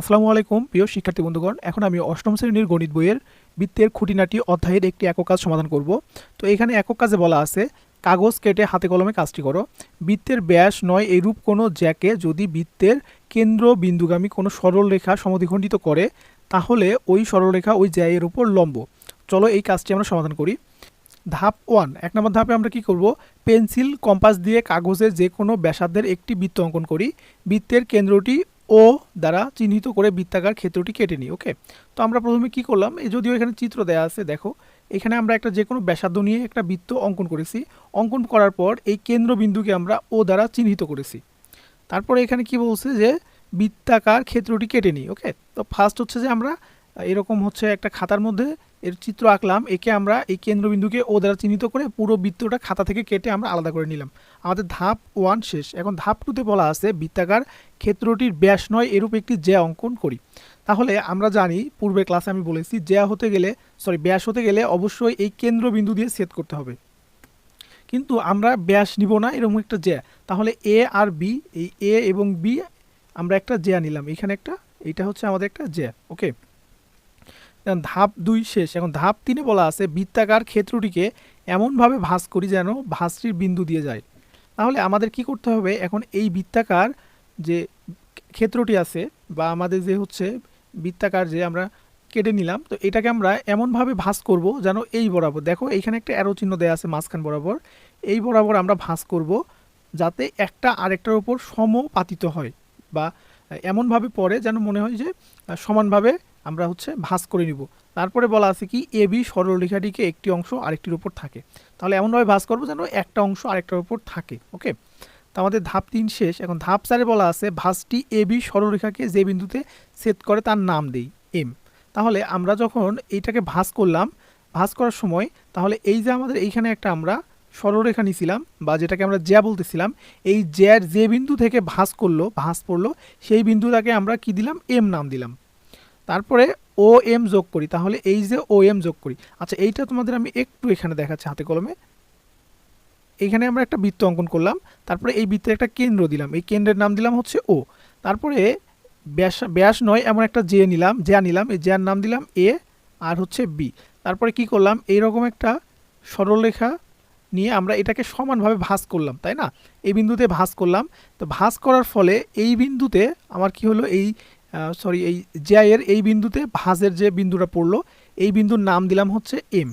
আসসালামু আলাইকুম, প্রিয় শিক্ষার্থী বন্ধুগণ। এখন আমি অষ্টম শ্রেণির গণিত বইয়ের বৃত্তের খুঁটিনাটি অধ্যায়ের একটি একক কাজ সমাধান করব। তো এখানে একক কাজে বলা আছে, কাগজ কেটে হাতে কলমে কাজটি করো। বৃত্তের ব্যাস নয় এরূপ কোনো জ্যাকে যদি বৃত্তের কেন্দ্র বিন্দুগামী কোনো সরল রেখা সমদ্বিখণ্ডিত করে, তাহলে ওই সরলরেখা ওই জ্যায়ের উপর লম্ব। চলো এই কাজটি আমরা সমাধান করি। ধাপ ওয়ান, এক নম্বর ধাপে আমরা কি করব? পেন্সিল, কম্পাস দিয়ে কাগজের যে কোনো ব্যাসার্ধের একটি বৃত্ত অঙ্কন করি। বৃত্তের কেন্দ্রটি ও দ্বারা চিহ্নিত করে বৃত্তাকার ক্ষেত্রটি কেটে নিই ওকে তো আমরা প্রথমে কি করলাম? এই যদিও এখানে চিত্র দেয়া আছে, দেখো। এখানে আমরা একটা যে কোনো ব্যাসার্ধ নিয়ে একটা বৃত্ত অঙ্কন করেছি। অঙ্কন করার পর এই কেন্দ্রবিন্দুকে আমরা ও দ্বারা চিহ্নিত করেছি। তারপরে এখানে কি বলছে যে বৃত্তাকার ক্ষেত্রটি কেটে নিই ওকে তো ফার্স্ট হচ্ছে যে আমরা এরকম হচ্ছে একটা খাতার মধ্যে এর চিত্র আঁকলাম, একে আমরা এই কেন্দ্রবিন্দুকে ও দ্বারা চিহ্নিত করে পুরো বৃত্তটা খাতা থেকে কেটে আমরা আলাদা করে নিলাম। আমাদের ধাপ ওয়ান শেষ। এখন ধাপ টুতে বলা আছে বৃত্তাকার ক্ষেত্রটির ব্যাস নয়, এরূপ একটি জ্যা অঙ্কন করি। তাহলে আমরা জানি, পূর্বে ক্লাসে আমি বলেছি, জ্যা হতে গেলে সরি ব্যাস হতে গেলে অবশ্যই এই কেন্দ্রবিন্দু দিয়ে সেট করতে হবে। কিন্তু আমরা ব্যাস নিব না, এরকম একটা জ্যা। তাহলে এ আর বি, এই এ এবং বি, আমরা একটা জ্যা নিলাম। এখানে একটা এটা হচ্ছে আমাদের একটা জ্যা ওকে ধাপ দুই শেষ। এখন ধাপ তিনে বলা আছে, বৃত্তাকার ক্ষেত্রটিকে এমনভাবে ভাঁজ করি যেন ভাঁজটির বিন্দু দিয়ে যায়। তাহলে আমাদের কি করতে হবে? এখন এই বৃত্তাকার যে ক্ষেত্রটি আছে বা আমাদের যে হচ্ছে বৃত্তাকার যে আমরা কেটে নিলাম, তো এটাকে আমরা এমনভাবে ভাঁজ করব যেন এই বরাবর, দেখো এইখানে একটা অ্যারো চিহ্ন দেওয়া আছে মাঝখান বরাবর, এই বরাবর আমরা ভাঁজ করব যাতে একটা আরেকটার উপর সমপাতিত হয় বা এমনভাবে পড়ে যেন মনে হয় যে সমানভাবে আমরা হচ্ছে ভাঁজ করে নিব। তারপরে বলা আছে কি, এ, বি সরলরেখাটিকে একটি অংশ আরেকটির উপর থাকে। তাহলে এমনভাবে ভাঁজ করব যেন একটা অংশ আরেকটার উপর থাকে, ওকে? তো আমাদের ধাপ তিন শেষ। এখন ধাপ চারে বলা আছে, ভাঁজটি এ, বি সরলরেখাকে যে বিন্দুতে সেট করে তার নাম দেই, এম। তাহলে আমরা যখন এইটাকে ভাঁজ করলাম, ভাঁজ করার সময়, তাহলে এই যে আমাদের এইখানে একটা আমরা সরলরেখা নিছিলাম, বা যেটাকে আমরা জ্যা বলতেছিলাম, এই জ্যার যে বিন্দু থেকে ভাঁজ করল, ভাঁজ পড়ল, সেই বিন্দুটাকে আমরা কি দিলাম, এম নাম দিলাম। তারপরে ও এম যোগ করি, তাহলে এই যে ও এম যোগ করি। আচ্ছা এইটা তোমাদের আমি একটু এখানে দেখাচ্ছি হাতে কলমে। এইখানে আমরা একটা বৃত্ত অঙ্কন করলাম, তারপরে এই বৃত্তের একটা কেন্দ্র দিলাম। এই কেন্দ্রের নাম দিলাম হচ্ছে ও তারপরে ব্যাস ব্যাস নয় এমন একটা জে নিলাম জ্যা নিলাম, এই জ্যার নাম দিলাম এ আর হচ্ছে বি তারপরে কি করলাম? এইরকম একটা সরলরেখা নিয়ে আমরা এটাকে সমানভাবে ভাঁজ করলাম, তাই না? এই বিন্দুতে ভাঁজ করলাম। তো ভাঁজ করার ফলে এই বিন্দুতে আমার কি হলো? এই সরি এই জ্যায়ের এই বিন্দুতে ভাঁজের যে বিন্দুটা পড়ল, এই বিন্দুর নাম দিলাম হচ্ছে এম।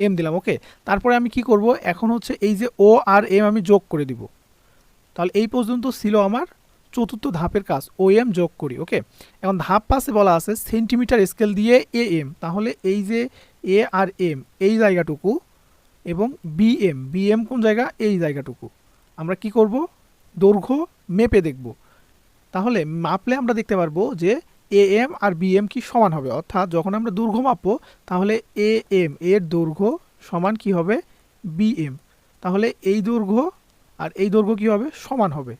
এম দিলাম ওকে তারপরে আমি কি করব? এখন হচ্ছে এই যে ও আর এম আমি যোগ করে দিব। তাহলে এই পর্যন্ত ছিল আমার চতুর্থ ধাপের কাজ ও এম যোগ করি ওকে এখন ধাপ পাশে বলা আছে, সেন্টিমিটার স্কেল দিয়ে এ এম তাহলে এই যে এ আর এম, এই জায়গাটুকু এবং বি এম বি এম কোন জায়গা? এই জায়গাটুকু। আমরা কি করব? দৈর্ঘ্য মেপে দেখব। তাহলে মাপলে আমরা দেখতে পারব যে এ এম আর বি এম কি সমান হবে। অর্থাৎ যখন আমরা দৈর্ঘ্য মাপবো, তাহলে এ এম এর দৈর্ঘ্য সমান কি হবে? বি এম তাহলে এই দৈর্ঘ্য আর এই দৈর্ঘ্য কি হবে? সমান হবে।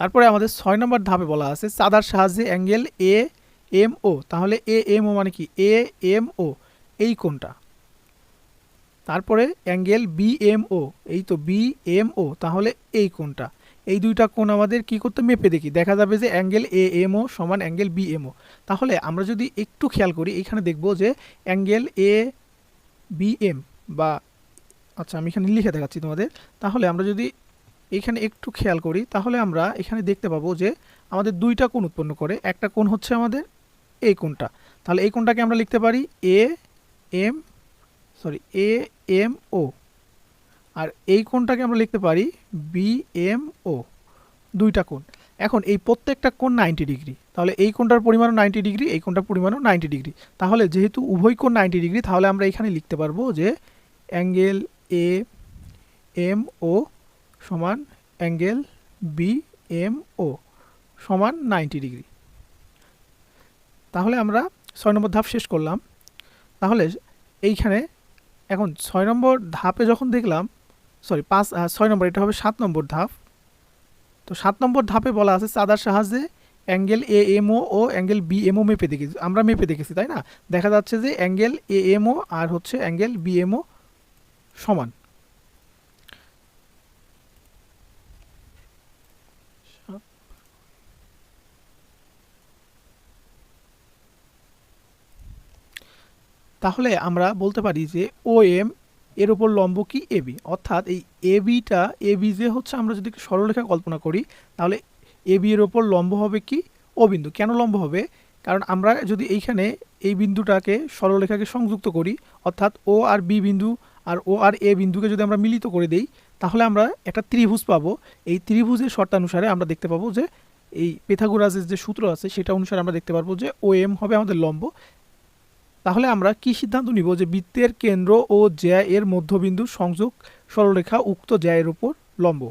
তারপরে আমাদের ছয় নম্বর ধাপে বলা আছে, চাঁদার সাহায্যে অ্যাঙ্গেল এ এম ও তাহলে এ এম ও মানে কি? এ এম ও এই কোনটা তারপরে অ্যাঙ্গেল বি এম ও এই তো বি এম ও তাহলে এই কোনটা এই দুইটা কোণ আমাদের কি করতে মেপে দেখি। দেখা যাবে যে অ্যাঙ্গেল এ এমও সমান অ্যাঙ্গেল বি এম ও তাহলে আমরা যদি একটু খেয়াল করি, এখানে দেখব যে অ্যাঙ্গেল এ বি এম বা আচ্ছা আমি এখানে লিখে দেখাচ্ছি তোমাদের। তাহলে আমরা যদি এখানে একটু খেয়াল করি, তাহলে আমরা এখানে দেখতে পাবো যে আমাদের দুইটা কোণ উৎপন্ন করে। একটা কোণ হচ্ছে আমাদের এই কোণটা। তাহলে এই কোণটাকে আমরা লিখতে পারি A M sorry A M O আর এই কোণটাকে আমরা লিখতে পারি বি এম ও দুইটা কোণ। এখন এই প্রত্যেকটা কোণ নাইনটি ডিগ্রি তাহলে এই কোণটার পরিমাণও নাইনটি ডিগ্রি এই কোণটার পরিমাণও নাইনটি ডিগ্রি তাহলে যেহেতু উভয় কোণ নাইনটি ডিগ্রি তাহলে আমরা এখানে লিখতে পারব যে অ্যাঙ্গেল এ এম ও সমান অ্যাঙ্গেল বি এম ও সমান নাইনটি ডিগ্রি তাহলে আমরা ছয় নম্বর ধাপ শেষ করলাম। তাহলে এইখানে এখন ছয় নম্বর ধাপে যখন দেখলাম সরি, পাঁচ ছয় নম্বর, এটা হবে সাত নম্বর ধাপ। তো সাত নম্বর ধাপে বলা আছে চাদার সাহায্যে অ্যাঙ্গেল এ এমও ও অ্যাঙ্গেল বি এমও মেপে দেখেছি। আমরা মেপে দেখেছি, তাই না? দেখা যাচ্ছে যে অ্যাঙ্গেল এ এমও আর হচ্ছে অ্যাঙ্গেল বি এমও সমান। তাহলে আমরা বলতে পারি যে ও এম এর ওপর লম্ব কি? এবি অর্থাৎ এই এবিটা এবি যে হচ্ছে আমরা যদি সরলরেখা কল্পনা করি, তাহলে এবি এর ওপর লম্ব হবে কি? ও বিন্দু। কেন লম্ব হবে? কারণ আমরা যদি এইখানে এই বিন্দুটাকে সরলরেখাকে সংযুক্ত করি, অর্থাৎ ও আর বি বিন্দু আর ও আর এ বিন্দুকে যদি আমরা মিলিত করে দেই, তাহলে আমরা একটা ত্রিভুজ পাবো। এই ত্রিভুজের শর্তানুসারে আমরা দেখতে পাবো যে এই পেথাগোরাসের যে সূত্র আছে, সেটা অনুসারে আমরা দেখতে পারব যে ও এম হবে আমাদের লম্ব। তাহলে আমরা কি সিদ্ধান্ত নিব যে বৃত্তের কেন্দ্র ও জ্যা এর মধ্যবিন্দু সংযোগ সরলরেখা উক্ত জ্যায়ের উপর লম্ব?